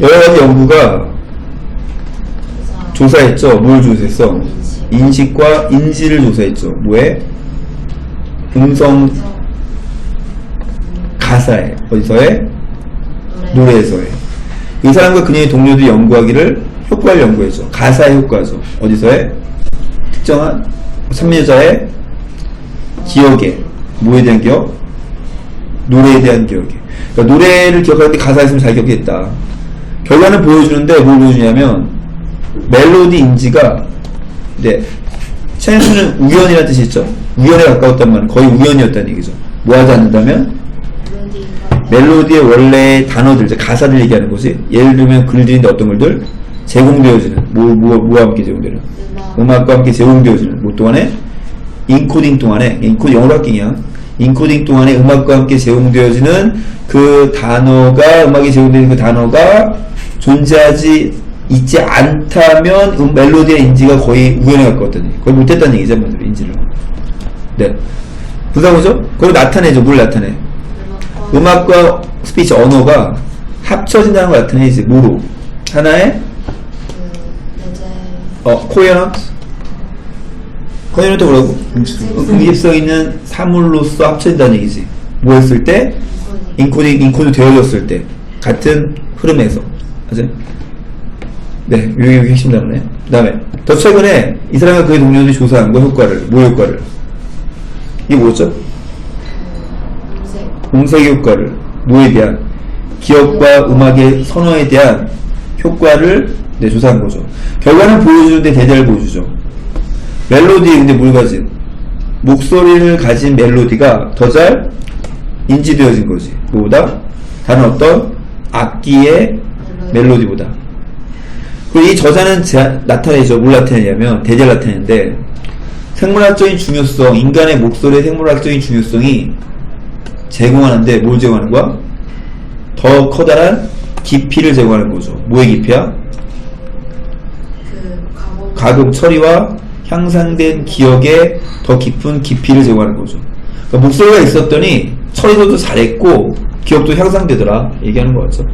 여러 가지 연구가 조사했죠. 뭘 조사했어? 인식과 인지를 조사했죠. 뭐에? 음성 가사에 어디서에? 노래에서에. 이 사람과 그녀의 동료들이 연구하기를 효과를 연구했죠. 가사의 효과죠. 어디서에? 특정한 참여자의 기억에 뭐에 대한 기억? 노래에 대한 기억에. 그러니까 노래를 기억할 때 가사 있으면 잘 기억했다. 결과는 보여주는데 뭘 보여주냐면 멜로디 인지가 이제 찬수는 우연이라는 뜻이 있죠. 우연에 가까웠단 말은 거의 우연이었다는 얘기죠. 뭐 하지 않는다면 멜로디의 원래 단어들, 이제 가사들 얘기하는 거지. 예를 들면 글들인데 어떤 글들? 제공되어지는, 뭐, 뭐, 뭐와 함께 제공되는? 음악 과 함께 제공되어지는, 뭐 동안에? 인코딩 동안에, 인코딩 영어로 할게요. 인코딩 동안에 음악과 함께 제공되어지는 그 단어가, 음악이 제공되는 그 단어가 존재하지 있지 않다면 음, 멜로디의 인지가 거의 우연에 가까웠다는 얘기. 거의 못했다는 얘기죠, 한마디로 인지를. 네. 부사고죠? 그걸 나타내죠, 뭘 나타내? 음악과 스피치 언어가 합쳐진다는 걸 나타내지 뭐로 하나의 어 코어넌트 코어넌트 뭐라고 응집성 있는 사물로서 합쳐진다는 얘기지 뭐 했을 때 인코딩 인코드 되어졌을 때 같은 흐름에서 맞아요 네 이게 여기 핵심 단어네 그 다음에 더 최근에 이 사람과 그의 동료들이 조사한 거 효과를 뭐 효과를 이게 뭐였죠? 공색 효과를 뭐에 대한 기억과 음악의 선호에 대한 효과를 네, 조사한 거죠. 결과는 보여주는데 대대를 보여주죠. 멜로디 근데 뭘 가진 목소리를 가진 멜로디가 더 잘 인지되어진 거지. 그보다 다른 어떤 악기의 멜로디보다. 그리고 이 저자는 제- 나타내죠. 뭘 나타내냐면 대대를 나타내는데 생물학적인 중요성, 인간의 목소리의 생물학적인 중요성이 제공하는데 뭘 제공하는 거야? 더 커다란 깊이를 제공하는 거죠. 뭐의 깊이야? 가금 처리와 향상된 기억에 더 깊은 깊이를 제공하는 거죠. 그러니까 목소리가 있었더니 처리도 잘했고 기억도 향상되더라 얘기하는 거였죠.